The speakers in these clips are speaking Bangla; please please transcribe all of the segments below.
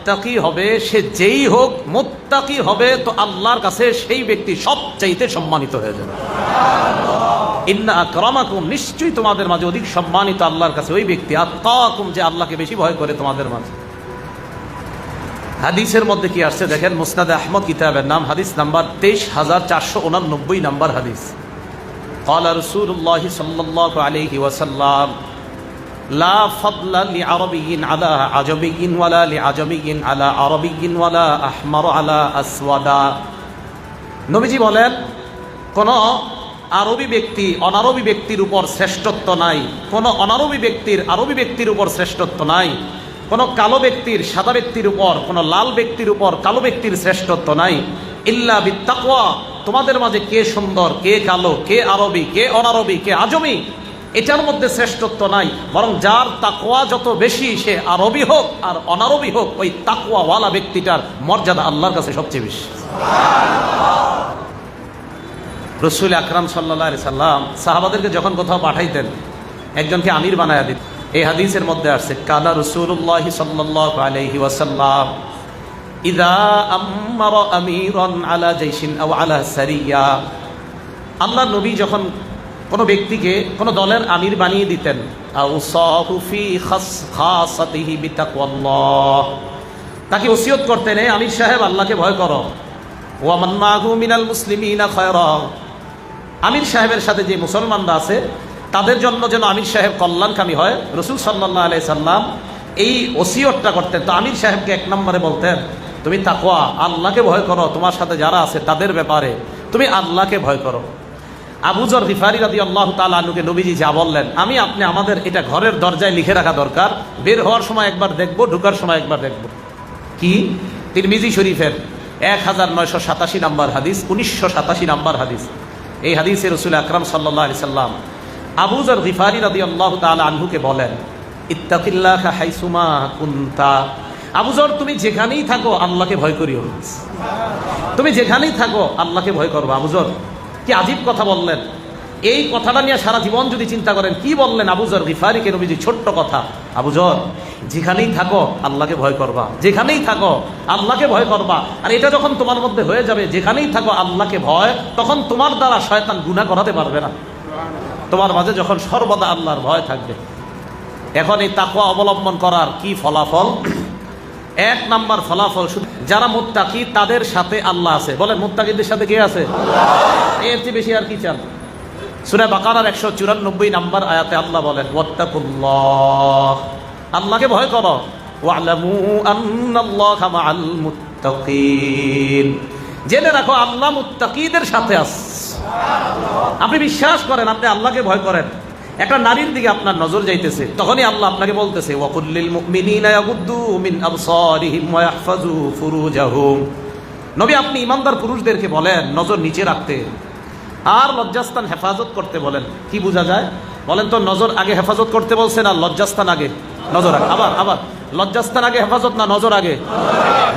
মুত্তাকি হবে সে যেই হোক মুত্তাকি হবে তো আল্লাহর কাছে সেই ব্যক্তি সবচাইতে সম্মানিত হয়ে যাবে ইন্না আকরামাকুম নিশ্চয়ই তোমাদের মাঝে অধিক সম্মানিত আল্লাহর কাছে ওই ব্যক্তি আত্মাকুম যে আল্লাহকে বেশি ভয় করে তোমাদের মাঝে হাদিসের মধ্যে কি আসছে দেখেন মুসনাদ আহমদ কিতাবের নাম হাদিস নাম্বার তেইশ হাজার চারশো উনানব্বই নাম্বার হাদিস قال رسول الله صلى الله عليه وسلم লা ফাদলা লি আরবিগিন আলা আজবিগিন ওয়ালা লি আজবিগিন আলা আরবিগিন ওয়ালা আহমার আলা আসওয়াদা। নবীজি বলেন, কোনো আরবি ব্যক্তি অনারবি ব্যক্তির উপর শ্রেষ্ঠত্ব নাই, কোন অনারবি ব্যক্তির আরবি ব্যক্তির উপর শ্রেষ্ঠত্ব নাই, কোন কালো ব্যক্তির সাদা ব্যক্তির উপর, কোনো লাল ব্যক্তির উপর কালো ব্যক্তির শ্রেষ্ঠত্ব নাই। ইল্লা বিত্তাকওয়া, তোমাদের মাঝে কে সুন্দর, কে কালো, কে আরবি, কে অনারবি, কে আজমি এটার মধ্যে শ্রেষ্ঠত্ব নাই, বরং যার তাকওয়া যত বেশি সে আরবি হোক আর অনারবি হোক, ওই তাকওয়াওয়ালা ব্যক্তিটার মর্যাদা আল্লাহর কাছে সবচেয়ে বেশি। রসুল আকরাম সাল্লা সাল্লাম সাহাবাদেরকে যখন কোথাও পাঠাইতেন, একজনকে আমির বানায় দিত। এই হাদিসের মধ্যে আসছে কাদা রসুল্লাহ সাল্লাহ আলহি ওয়াসাল্লাম, ইদা আম্মার আমিরন আলা জৈসিন সারিয়া। আল্লাহ নবী যখন কোনো ব্যক্তিকে কোনো দলের আমির বানিয়ে দিতেন। তাকে ওসিয়ত করতেন, "এ আমির সাহেব, আল্লাহকে ভয় করো। ওয়ামান মিনাল মুসলিমিনা খয়রা। আমির সাহেবের সাথে যে মুসলমানরা আছে, তাদের জন্য যেন আমির সাহেব কল্যাণকামী হয়, রসুল সাল্লাহ আলাই সাল্লাম এই ওসিয়তটা করতেন। তো আমির সাহেবকে এক নম্বরে বলতেন, তুমি তাকোয়া আল্লাহকে ভয় করো। তোমার সাথে যারা আছে, তাদের ব্যাপারে তুমি আল্লাহকে ভয় করো। আবুজর রিফারি রাদি আল্লাহ তালুকে নবীজি যা বললেন, আমি আপনি আমাদের এটা ঘরের দরজায় লিখে রাখা দরকার। বের হওয়ার সময় একবার দেখব, ঢুকার সময় একবার দেখব। কি? তিরমিজি শরীফের এক হাজার নয়শো সাতাশি নাম্বার হাদিস, উনিশশো সাতাশি নাম্বার হাদিস। এই হাদিসে রসুল আকরাম সাল্লাহ আলি সাল্লাম আবুজর গিফারি রাদি আল্লাহ তালা আনহুকে বলেন ইত্তাকিল্লাহ হাইসুমা কুন্তা। আবুজর তুমি যেখানেই থাকো, আল্লাহকে ভয় করিও তুমি যেখানেই থাকো, আল্লাহকে ভয় করব। আবুজর কি আজীব কথা বললেন? এই কথাটা নিয়ে সারা জীবন যদি চিন্তা করেন, কি বললেন আবুজর গিফারিকে নবীজি? ছোট্ট কথা। আবুজর যেখানেই থাকো, আল্লাহকে ভয় করবা। যেখানেই থাকো, আল্লাহকে ভয় করবা। আর এটা যখন তোমার মধ্যে হয়ে যাবে, যেখানেই থাকো, আল্লাহকে ভয়, তখন তোমার দ্বারা শয়তান গুণা করাতে পারবে না। তোমার মাঝে যখন সর্বদা আল্লাহর ভয় থাকবে। এখন এই তাকুয়া অবলম্বন করার কি ফলাফল? এক নাম্বার ফলাফল শুধু যারা মুত্তাকি, তাদের সাথে আল্লাহ আছে। বলেন, মুত্তাকিদের সাথে কে আছে? এর চেয়ে বেশি আর কি চান? সুরা বাকারার একশো চুরানব্বই নাম্বার আয়াতে আল্লাহ বলেন, ওয়াত্তাকুল্লাহ। আল্লাহকে ভয় করো। ওয়ালামু আন্নাল্লাহা মাআল মুত্তাকিন। জেনে রাখো, আল্লাহ মুত্তাকিদের সাথে আছে আপনি বিশ্বাস করেন, আপনি আল্লাহকে ভয় করেন। একটা নারীর দিকে আপনার নজর যাইতেছে, তখনই আল্লাহ আপনাকে বলতেছে, ওয়াকুল্লিল মুমিনিনা ইয়াগুদ্দু মিন আবসারিহিম ওয়া ইয়াহফাজু ফুরুজাহুম। নবী, আপনি ইমানদার পুরুষদেরকে বলেন, নজর নিচে রাখতে। আর লজ্জাস্থান হেফাজত করতে বলেন। কি বোঝা যায়? বলেন তো, নজর আগে হেফাজত করতে বলছেন আর লজ্জাস্থান আগে? নজর আগে, আবার আবার। লজ্জাস্থান আগে হেফাজত না নজর আগে?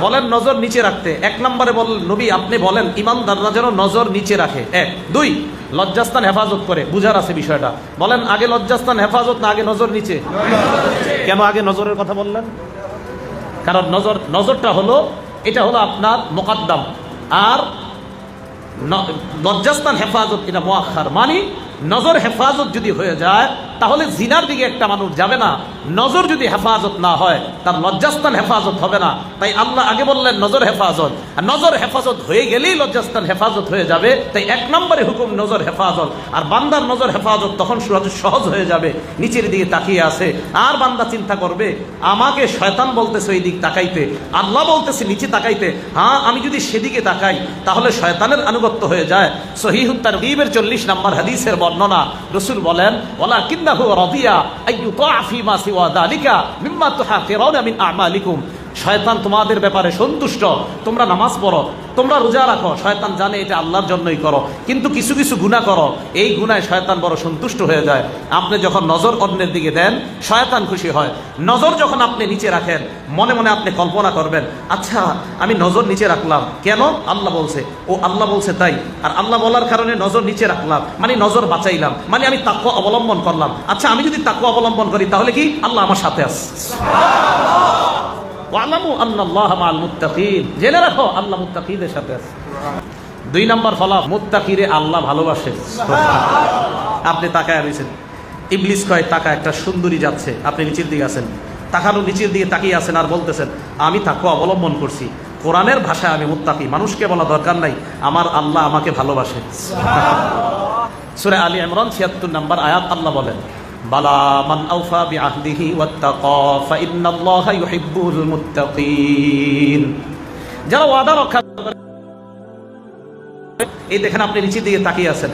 বলেন, নজর নিচে রাখতে। এক নম্বরে বল, নবী, আপনি বলেন, ইমানদাররা যেন নজর নিচে রাখে। এক। দুই, লজ্জাস্থান হেফাজত করে। বুঝার আছে বিষয়টা। বলেন, আগে লজ্জাস্থান হেফাজত না আগে নজর নিচে? কেন আগে নজরের কথা বললেন? কারণ নজর, নজরটা হলো, এটা হলো আপনার মোকাদ্দাম। আর ন- লজ্জাস্থান হেফাজত এটা মোয়াক্ষার মানে নজর হেফাজত যদি হয়ে যায় তাহলে জিনার দিকে একটা মানুষ যাবে না। নজর যদি হেফাজত না হয়, তার লজ্জাস্থান হেফাজত হবে না। তাই আল্লাহ আগে বললেন, নজর হেফাজত। নজর হেফাজত হয়ে গেলেই লজ্জাস্থান হেফাজত হয়ে যাবে। তাই এক নম্বরে হুকুম, নজর হেফাজত। আর বান্দার নজর হেফাজত তখন সহজ হয়ে যাবে, নিচের দিকে তাকিয়ে আছে। আর বান্দা চিন্তা করবে, আমাকে শয়তান বলতেছে ওই দিক তাকাইতে, আল্লাহ বলতেছে নিচে তাকাইতে। হ্যাঁ আমি যদি সেদিকে তাকাই, তাহলে শয়তানের আনুগত্য হয়ে যায়। সহিহুত্তার গিবের চল্লিশ নম্বর হাদিসের বর্ণনা। রসুল বলেন ওলা إنه رضي أن يطاع فيما سوى ذلك مما تحقرون من أعمالكم. শয়তান তোমাদের ব্যাপারে সন্তুষ্ট। তোমরা নামাজ পড়ো, তোমরা রোজা রাখো, শয়তান জানে এটা আল্লাহর জন্যই করো। কিন্তু কিছু কিছু গুণা করো, এই গুণায় শয়তান বড় সন্তুষ্ট হয়ে যায়। আপনি যখন নজর অন্যের দিকে দেন, শয়তান খুশি হয়। নজর যখন আপনি নিচে রাখেন, মনে মনে আপনি কল্পনা করবেন আচ্ছা আমি নজর নিচে রাখলাম। কেন? আল্লাহ বলছে, ও আল্লাহ বলছে তাই। আর আল্লাহ বলার কারণে নজর নিচে রাখলাম মানে নজর বাঁচাইলাম মানে আমি তাকুয়া অবলম্বন করলাম। আচ্ছা আমি যদি তাকুয়া অবলম্বন করি, তাহলে কি? আল্লাহ আমার সাথে আছে। ওয়ালামু আল্লাহ মাল জেনে রাখো, আল্লাহ মুত্তাকিদের সাথে আছে। দুই নম্বর ফলাফ মুত্তাকিরে আল্লাহ ভালোবাসে। আপনি তাকায় রয়েছেন। ইবলিস কয় টাকা একটা সুন্দরী যাচ্ছে। আপনি নিচের দিকে আছেন। তাকানো নিচের দিকে তাকিয়ে আছেন আর বলতেছেন, আমি তাকে অবলম্বন করছি। কোরআনের ভাষায় আমি মুত্তাকি। মানুষকে বলা দরকার নাই। আমার আল্লাহ আমাকে ভালোবাসে। সুরে আলী ইমরান ছিয়াত্তর নাম্বার আয়াত আল্লাহ বলেন বালা মান আউফা বি আহদিহি ওয়াত্তাকা, ফা ইন্নাল্লাহা ইউহিব্বুল মুত্তাকিন। যারা ওয়াদা রক্ষা এই দেখেন আপনি নিচে দিকে তাকিয়ে আছেন।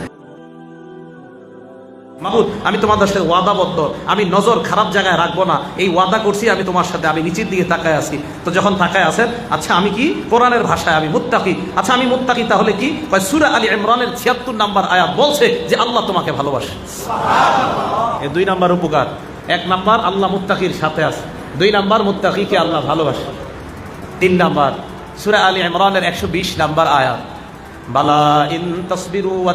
মাহমুদ, আমি তোমাদের সাথে ওয়াদাবদ্ধ আমি নজর খারাপ জায়গায় রাখব না। এই ওয়াদা করছি, আমি তোমার সাথে, আমি নিচের দিকে তাকায় আছি। তো যখন তাকায় আছেন আচ্ছা আমি কি? কোরআনের ভাষায় আমি মুত্তাকি। আচ্ছা আমি মুত্তাকি তাহলে কি? সুরা আলী ইমরানের ছিয়াত্তর নাম্বার আয়াত বলছে যে আল্লাহ তোমাকে ভালোবাসে। দুই নাম্বার উপকার। এক নাম্বার, আল্লাহ মুত্তাকির সাথে আছে। দুই নাম্বার, মুত্তাকিকে আল্লাহ ভালোবাসে। তিন নাম্বার, সুরা আলী ইমরানের একশো বিশ নাম্বার আয়াত। বালা ইন তসবিরু ওয়া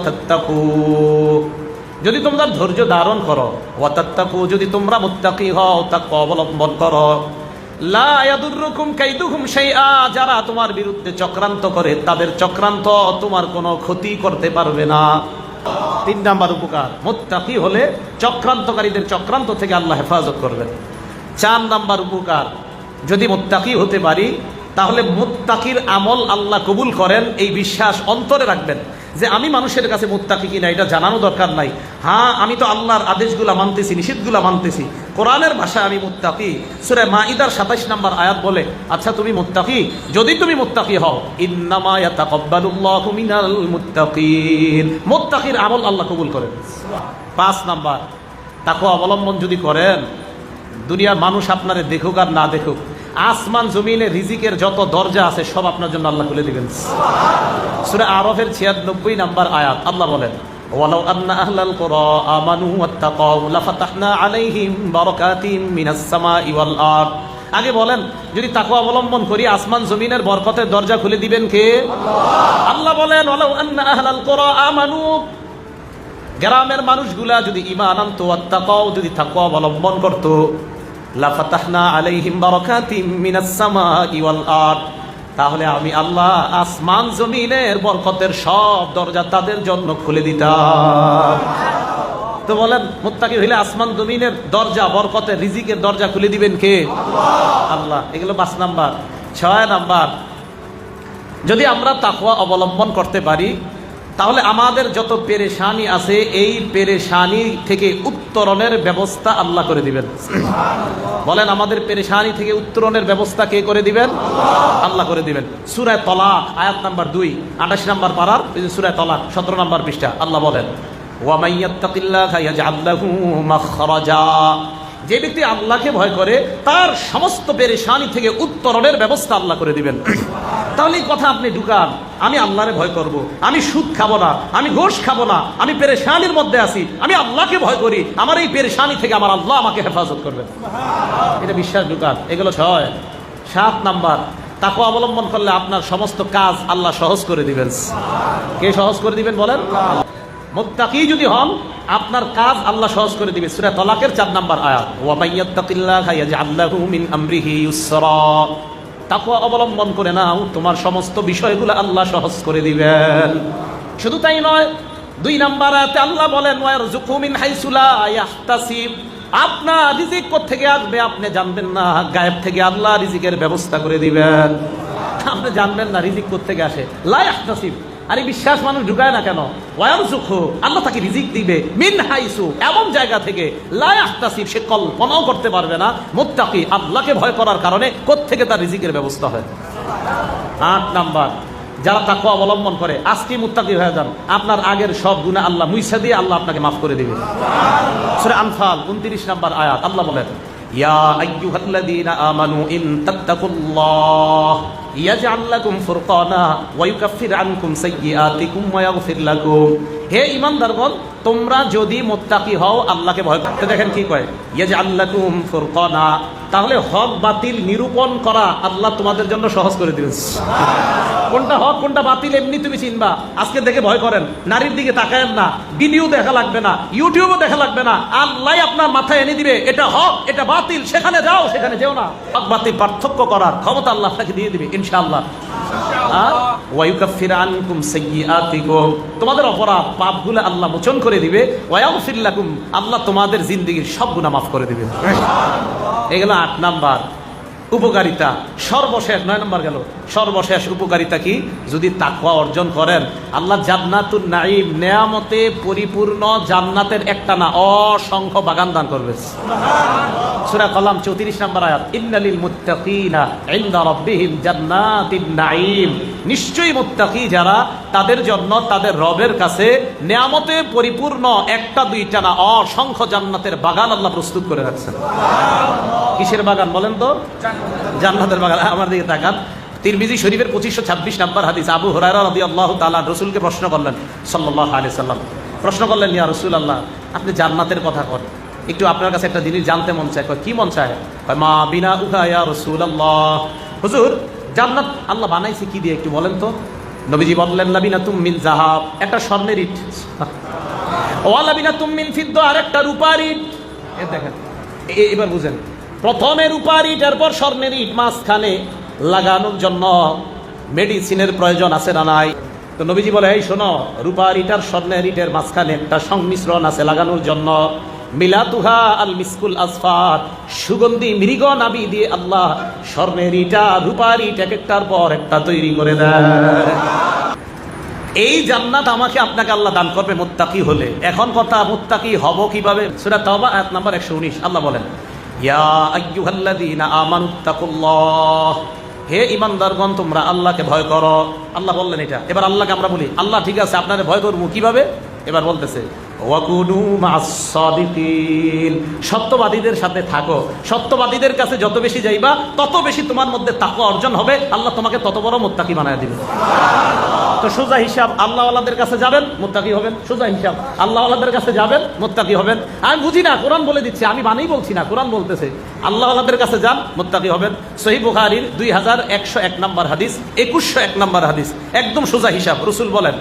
যদি তোমরা ধৈর্য ধারণ করো, ওয়াতাত্তাকু, যদি তোমরা মুত্তাকি হও তাকওয়া অবলম্বন করো। যারা তোমার বিরুদ্ধে চক্রান্ত করে, তাদের চক্রান্ত তোমার কোনো ক্ষতি করতে পারবে না। তিন নাম্বার উপকার, মুত্তাকি হলে চক্রান্তকারীদের চক্রান্ত থেকে আল্লাহ হেফাজত করবেন। চার নাম্বার উপকার, যদি মুত্তাকি হতে পারি তাহলে মুত্তাকির আমল আল্লাহ কবুল করেন, এই বিশ্বাস অন্তরে রাখবেন। যে আমি মানুষের কাছে মুত্তাকি কিনা, এটা জানানো দরকার নাই। হ্যাঁ আমি তো আল্লাহর আদেশগুলা মানতেছি, নিষেধগুলা মানতেছি। কোরআনের ভাষায় আমি মুত্তাকি। সুরে মাইদার সাতাইশ নাম্বার আয়াত বলে আচ্ছা তুমি মুত্তাকি? যদি তুমি মুত্তাকি হও মুত্তাকিন। মুত্তাকির আমল আল্লাহ কবুল করেন। পাঁচ নাম্বার তাকে অবলম্বন যদি করেন, দুনিয়ার মানুষ আপনারে দেখুক আর না দেখুক আসমান জমিনে রিজিকের যত দরজা আছে সব আপনার জন্য আল্লাহ খুলে দিবেন সুরে আরফের ছিয়ানব্বই নাম্বার আয়াত আল্লাহ বলেন ولو أن أهل القرى آمنوا واتقوا لفتحنا عليهم بركات من السماء والأرض আগে বলেন যদি তাকে অবলম্বন করি আসমান জমিনের বরকতের দরজা খুলে দিবেন কে আল্লাহ বলেন ওয়ালাউ আন্না আহলাল কুরা আমানু গ্রামের মানুষগুলা যদি ইমান আনতো আত্মাকাও যদি তাকওয়া অবলম্বন করতো তাহলে আমি আল্লাহ আসমান জমিনের বরকতের সব দরজা তাদের জন্য খুলে দিতাম। তো বলেন, মুত্তাকি হইলে আসমান জমিনের দরজা, বরকতের রিজিকের দরজা খুলে দিবেন কে? আল্লাহ। এগুলো পাঁচ নাম্বার। ছয় নাম্বার। যদি আমরা তাকুয়া অবলম্বন করতে পারি তাহলে আমাদের যত পেরেশানি আছে, এই পেরেশানি থেকে উত্তরণের ব্যবস্থা আল্লাহ করে দিবেন। বলেন, আমাদের পেরেশানি থেকে উত্তরণের ব্যবস্থা কে করে দিবেন? আল্লাহ করে দিবেন। সুরায় তলাক, আয়াত নাম্বার দুই, আঠাশ নাম্বার পাড়ার সুরায় তলাক, সতেরো নাম্বার পৃষ্ঠা, আল্লাহ বলেন যে ব্যক্তি আল্লাহকে ভয় করে, তার সমস্ত পেরেশানি থেকে উত্তরণের ব্যবস্থা আল্লাহ করে দিবেন। তাহলে কথা আপনি ঢুকান। আমি আল্লাহরে ভয় করব। আমি সুদ খাব না। আমি গোশ খাব না। আমি পেরেশানির মধ্যে আছি। আমি আল্লাহকে ভয় করি। আমার এই পেরেশানি থেকে আমার আল্লাহ আমাকে হেফাজত করবেন এটা বিশ্বাস ঢুকান। এগুলো ছয়। সাত নাম্বার তাকে অবলম্বন করলে আপনার সমস্ত কাজ আল্লাহ সহজ করে দিবেন। কে সহজ করে দিবেন বলেন? মুত্তাকি যদি হন, আপনার কাজ আল্লাহ সহজ করে দিবে। সূরা তলাকের চার নাম্বার আয়াত। ওয়া মাইয়াত্তাকিল্লাহা ইয়াজআল লাহু মিন আমরিহি ইউসরা। তাকওয়া অবলম্বন করে নাও, তোমার সমস্ত বিষয়গুলো আল্লাহ সহজ করে দিবেন। শুধু তাই নয়, দুই নাম্বার আয়াতে আল্লাহ বলেন ওয়ারযুকু মিন হাইসু লা ইয়াহতাসিব। আপনার রিজিক থেকে আসবে আপনি জানবেন না, গায়েব থেকে আল্লাহ রিজিকের ব্যবস্থা করে দিবেন। আপনি জানবেন না রিজিক থেকে আসে। লা ইয়াহতাসিব। আরে বিশ্বাস, মানুষ ঢুকায় না কেন? আল্লাহ তাকে রিজিক দিবে। মিন হাইসু এমন জায়গা থেকে লায়াস্তাসিব সে কল্পনাও করতে পারবে না। মুত্তাকি, আল্লাহকে ভয় করার কারণে কোত্থেকে তার রিজিকের ব্যবস্থা হয়? আট নাম্বার, যারা তাকে অবলম্বন করে, আজকে মুত্তাকি হয়ে যান। আপনার আগের সব গুণা আল্লাহ মুইসা দিয়ে আল্লাহ আপনাকে মাফ করে দিবে। সুরে আনফাল, উনত্রিশ নাম্বার আয়াত, আল্লাহ বলেন, ইয়া আইয়ুহাল্লাযীনা আমানু ইন তাত্তাকুল্লাহ। ইয়াজআল লাকুম ফুরকানা ওয়া ইউকাফির আনকুম সাইয়্যাতিকুম ওয়া লাকুম। হে ঈমানদারগণ, তোমরা যদি মুত্তাকি হও, আল্লাহকে ভয় করতে দেখেন কি কয়? ইয়াজআল লাকুম ফুরকানা। তাহলে হক বাতিল নিরূপণ করা আল্লাহ তোমাদের জন্য সহজ করে দিবেন কোনটা হক, কোনটা বাতিল, এমনি তুমি চিনবা। আজকে দেখে ভয় করেন, নারীর দিকে তাকায়েন না, ভিডিও দেখা লাগবে না, ইউটিউবও দেখা লাগবে না। আল্লাহ আপনার মাথায় এনে দিবে, এটা হক, এটা বাতিল, সেখানে যাও, সেখানে যেও না। হক বাতিল পার্থক্য করার ক্ষমতা আল্লাহ আপনাকে দিয়ে দিবে। ইনশাআল্লাহ। তোমাদের অপরাধ পাপগুলো আল্লাহ মোচন করে দিবে। ওয়ায়াগফির লাকুম, আল্লাহ তোমাদের জিন্দেগীর সব গুণা মাফ করে দিবে। এগুলো আট নাম্বার। উপকারিতা, সর্বশেষ নয় নম্বর গেল। সর্বশেষ উপকারিতা কি? যদি তাকওয়া অর্জন করেন। আল্লাহ জান্নাতুন নাইম নেয়ামতে পরিপূর্ণ জান্নাতের একটা না অসংখ্য বাগান দান করবে। সূরা কলাম 34 নম্বর আয়াত ইন্নালিল মুত্তাকিনা ইনদা রাব্বিহিম জান্নাতিন নাইম নিশ্চয়ই মুত্তাকি যারা তাদের জন্য তাদের রবের কাছে নেয়ামতে পরিপূর্ণ একটা দুইটা না অসংখ্য জান্নাতের বাগান আল্লাহ প্রস্তুত করে রাখছেন। কিসের বাগান বলেন তো? জান্নাতের বাগান। আমার দিকে তাকান। তিরমিজি শরীফের পঁচিশশো ছাব্বিশ নাম্বার হাদিস আবু হরাইরা রদি আল্লাহ তালা রসুলকে প্রশ্ন করলেন সাল্লাহ আলি সাল্লাম। প্রশ্ন করলেন, ইয়া রসুল আল্লাহ আপনি জান্নাতের কথা করেন একটু আপনার কাছে একটা জিনিস জানতে মন চায়। কয়, কি মন চায়? মা বিনা উহা, ইয়া রসুল আল্লাহ হুজুর, জান্নাত আল্লাহ বানাইছে কি দিয়ে একটু বলেন তো? নবীজি বললেন, লাবিনা তুম মিন জাহাব একটা স্বর্ণের ইট। ওয়ালাবিনা তুম মিন ফিদ্দ আর একটা রূপার ইট। দেখেন এবার বুঝেন। প্রথমে রূপার ইট, এরপর স্বর্ণের ইট, মাঝখানে লাগানোর জন্য মেডিসিনের প্রয়োজন আছে না নাই? তো নবীজি বলে, এই শোনো রূপার ইটার স্বর্ণের ইটের মাঝখানে একটা সংমিশ্রণ আছে লাগানোর জন্য। মিলাতুহা আল মিসকুল আসফার, সুগন্ধি মৃগ নাবি দিয়ে আল্লাহ স্বর্ণের ইটা রূপার ইট এক একটার পর একটা তৈরি করে দেয় এই জান্নাত আমাকে আপনাকে আল্লাহ দান করবে মুত্তাকি হলে। এখন কথা, মুত্তাকি হব কীভাবে? সেটা তবা আয়াত নাম্বার একশো উনিশ। আল্লাহ বলেন, ইয়া আইয়ুহাল্লাযীনা আমানুত্তাকুল্লাহ হে ইমানদারগণ, তোমরা আল্লাহকে ভয় করো। আল্লাহ বললেন এটা। এবার আল্লাহকে আমরা বলি, আল্লাহ ঠিক আছে, আপনারা ভয় করব কীভাবে? এবার বলতেছে সত্যবাদীদের সাথে থাকো। সত্যবাদীদের কাছে যত বেশি যাইবা, তত বেশি তোমার মধ্যে তাকওয়া অর্জন হবে। আল্লাহ তোমাকে তত বড় মুত্তাকি বানায় দিবে। তো সোজা হিসাব, আল্লাহওয়ালাদের কাছে যাবেন, মোত্তাকি হবেন। সোজা হিসাব, আল্লাহওয়ালাদের কাছে যাবেন, মোত্তাকি হবেন। আমি বুঝি না, কোরআন বলে দিচ্ছি, আমি বানেই বলছি না, কোরআন বলতেছে। আল্লাহওয়ালাদের কাছে যান, মোত্তাকি হবেন। সহি বুখারির দুই হাজার একশো এক নম্বর হাদিস, একুশশো এক নম্বর হাদিস। একদম সোজা হিসাব, রসুল বলেন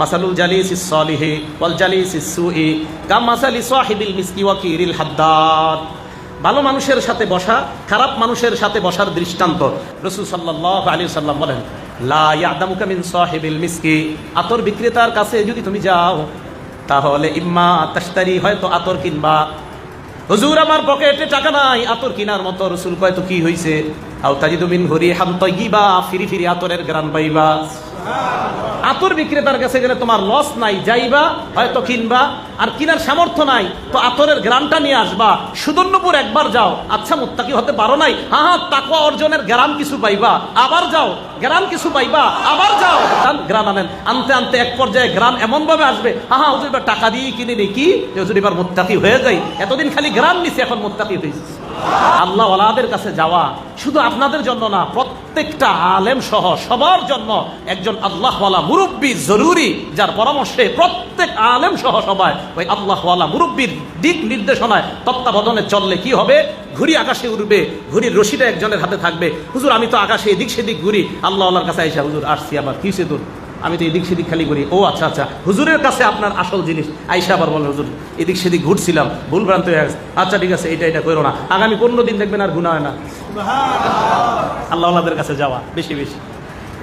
মাসালুল জালিস ইসলিহি ওয়াল জালিস ইসুই কাম মাসালি সাহিবিল মিসকি ওয়াকিরিল হাদ্দাদ। ভালো মানুষের সাথে বসা, খারাপ মানুষের সাথে বসার দৃষ্টান্ত। রসুল সাল্লাহ আলী সাল্লাম বলেন, লা ইয়াদামুকা মিন সাহিবিল মিসকি। আতর বিক্রেতার কাছে যদি তুমি যাও, তাহলে ইম্মা তাস্তারি হয়তো আতর কিনবা। হুজুর, আমার পকেটে টাকা নাই, আতর কিনার মতো। রসুল কয়তো কি হইছে? আও তাজিদু মিন হরি হাম তৈবা ফিরি ফিরি আতরের গ্রান পাইবা। আতর বিক্রেতার কাছে গেলে তোমার লস নাই, যাইবা, হয়তো কিনবা, আর কিনার সামর্থ্য নাই, তো আতরের গ্রামটা নিয়ে আসবা। সুদর্ণপুর একবার যাও। আচ্ছা মুত্তাকি হতে পারো নাই। হ্যাঁ হ্যাঁ তাকওয়া অর্জনের গ্রাম কিছু পাইবা। আবার যাও। গ্রাম কিছু পাইবা। আবার যাও। গ্রাম আনেন। আনতে আনতে এক পর্যায়ে গ্রাম এমন ভাবে আসবে। হ্যাঁ হ্যাঁ হুজুর, এবার টাকা দিয়ে কিনে নি। কি? হুজুর, এবার মুত্তাকি হয়ে যাই। এতদিন খালি গ্রাম নিছি, এখন মুত্তাকি হয়েছে আল্লাহ ওয়ালাদের কাছে যাওয়া শুধু আপনাদের জন্য না প্রত্যেকটা আলেম সহ সবার জন্য একজন আল্লাহওয়ালা মুরব্বী জরুরি, যার পরামর্শে প্রত্যেক আলেম সহ সবাই ওই আল্লাহওয়ালা মুরব্বীর দিক নির্দেশনায় তত্ত্বাবধানে চললে কি হবে? ঘুরি আকাশে উঠবে ঘুরির রশিটা একজনের হাতে থাকবে। হুজুর, আমি তো আকাশে এদিক সেদিক ঘুরি। আল্লাহ আল্লাহর কাছে আইসা, হুজুর, আসছি আমার কি সে দূর আমি তো এদিক সেদিক খালি করি। ও আচ্ছা আচ্ছা। হুজুরের কাছে আপনার আসল জিনিস। আইসা আবার বলেন হুজুর এদিক সেদিক ঘুরছিলাম ভুল ভ্রান্ত হয়ে গেছে। আচ্ছা ঠিক আছে এটা এটা করো না। আগামী পনেরো দিন দেখবেন আর গুণা হয় না। আল্লাহ আল্লাহদের কাছে যাওয়া বেশি বেশি।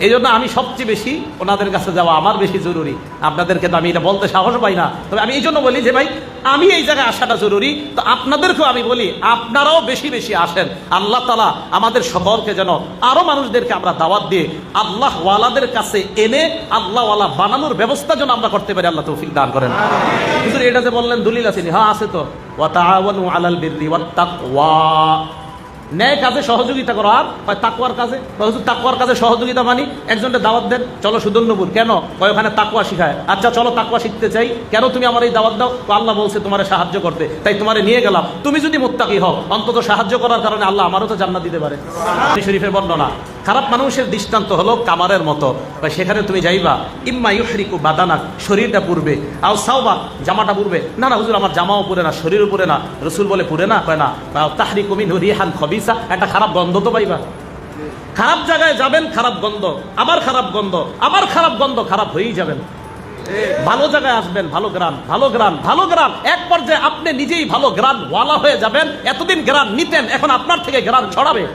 এই জন্য আমি সবচেয়ে বেশি ওনাদের কাছে যাওয়া আমার বেশি জরুরি। আপনাদেরকে তো আমি এটা বলতে সাহস পাই না। তবে আমি এই জন্য বলি যে ভাই, আমি এই জায়গায় আসাটা জরুরি। তো আপনাদেরকেও আমি বলি, আপনারাও বেশি বেশি আসেন। আল্লাহ তালা আমাদের সকলকে যেন আরও মানুষদেরকে আমরা দাওয়াত দিয়ে আল্লাহ ওয়ালাদের কাছে এনে আল্লাহ ওয়ালা বানানোর ব্যবস্থা যেন আমরা করতে পারি, আল্লাহ তৌফিক দান করেন। কিন্তু এটা যে বললেন দলিল আসেনি হ্যাঁ আছে তো। ওয়া আলাল ন্যায় কাজে সহযোগিতা করো। আর হয় তাকুয়ার কাজে? তাকুয়ার কাজে সহযোগিতা মানি একজনটা দাওয়াত দেন, চলো সুদন্যপুর কেন? কয়, ওখানে তাকুয়া শিখায়। আচ্ছা চলো তাকুয়া শিখতে চাই। কেন তুমি আমার এই দাওয়াত দাও? তো আল্লাহ বলছে তোমার সাহায্য করতে। তাই তোমার নিয়ে গেলাম। তুমি যদি মোত্তাকি হও, অন্তত সাহায্য করার কারণে আল্লাহ আমারও তো জান্না দিতে পারে। শরীফের বর্ণনা। খারাপ মানুষের দৃষ্টান্ত হলো কামারের মতো। বা সেখানে তুমি যাইবা? ইম্মা ইউহরিকু বাদানা, শরীরটা পুরবে। আও সাওবা, জামাটা পুরবে। না না, হুজুর, আমার জামাও পুরে না, শরীরও পুরে না। রসুল বলে, পুরে না? কয়, না। বা তাহরি কমিন রিহান খবিসা। একটা খারাপ গন্ধ তো পাইবা? খারাপ জায়গায় যাবেন, খারাপ গন্ধ। আবার খারাপ গন্ধ। আবার খারাপ গন্ধ, খারাপ হয়েই যাবেন। ভালো জায়গায় আসবেন, ভালো গ্রাম ভালো গ্রাম ভালো গ্রাম। এক পর্যায়ে আপনি নিজেই ভালো গ্রাম ওয়ালা হয়ে যাবেন। এতদিন গ্রাম নিতেন, এখন আপনার থেকে গ্রাম ছড়াবে।